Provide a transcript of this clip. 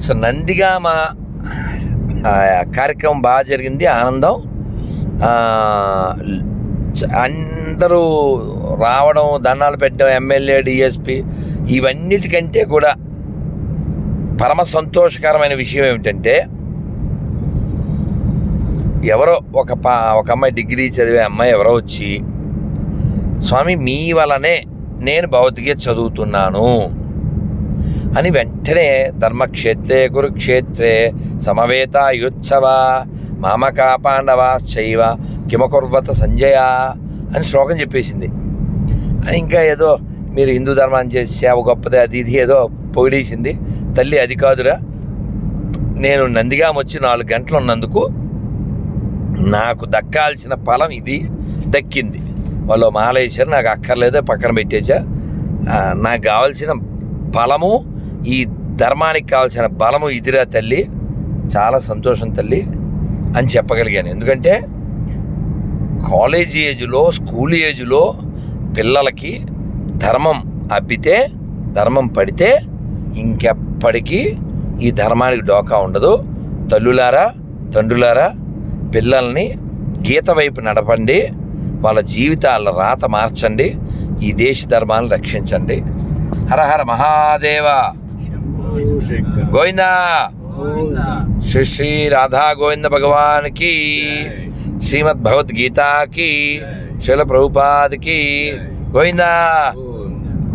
So Nandigama మా కార్యక్రమం బాగా జరిగింది ఆనందం. అందరూ రావడం దండాలు పెట్టడం ఎమ్మెల్యే డిఎస్పి ఇవన్నిటికంటే కూడా పరమ సంతోషకరమైన విషయం ఏమిటంటే ఎవరో ఒక పా ఒక అమ్మాయి డిగ్రీ చదివే అమ్మాయి ఎవరో వచ్చి స్వామి మీ వలనే నేను భౌతిక చదువుతున్నాను. అని వెంటనే ధర్మక్షేత్రే కురుక్షేత్రే సమవేతాయుత్సవ మామకా పాండవాశ్చైవ శైవ కిమకుర్వత సంజయ అని శ్లోకం చెప్పేసింది. అని ఇంకా ఏదో మీరు హిందూ ధర్మాన్ని చేసే సేవ గొప్పది అది ఇది ఏదో పొగిడేసింది. తల్లి అది కాదురా. నేను నందిగా వచ్చి నాలుగు గంటలు ఉన్నందుకు నాకు దక్కాల్సిన ఫలం ఇది దక్కింది. వాళ్ళు మాలేశారు నాకు అక్కర్లేదే పక్కన పెట్టేశా. నాకు కావాల్సిన ఫలము ఈ ధర్మానికి కావాల్సిన బలము ఇదిరా తల్లి చాలా సంతోషం తల్లి అని చెప్పగలిగాను. ఎందుకంటే కాలేజీ ఏజ్లో స్కూల్ ఏజ్లో పిల్లలకి ధర్మం అబ్బితే ధర్మం పడితే ఇంకెప్పటికీ ఈ ధర్మానికి డోకా ఉండదు. తల్లులారా తండ్రులారా పిల్లల్ని గీత వైపు నడపండి వాళ్ళ జీవితాల రాత మార్చండి ఈ దేశ ధర్మాలను రక్షించండి. హర హర మహాదేవ! गोविंदा। श्री श्री राधा गोविंद भगवान की। श्रीमद भगवद गीता की शिल प्रभुपाद की। गोविंदा।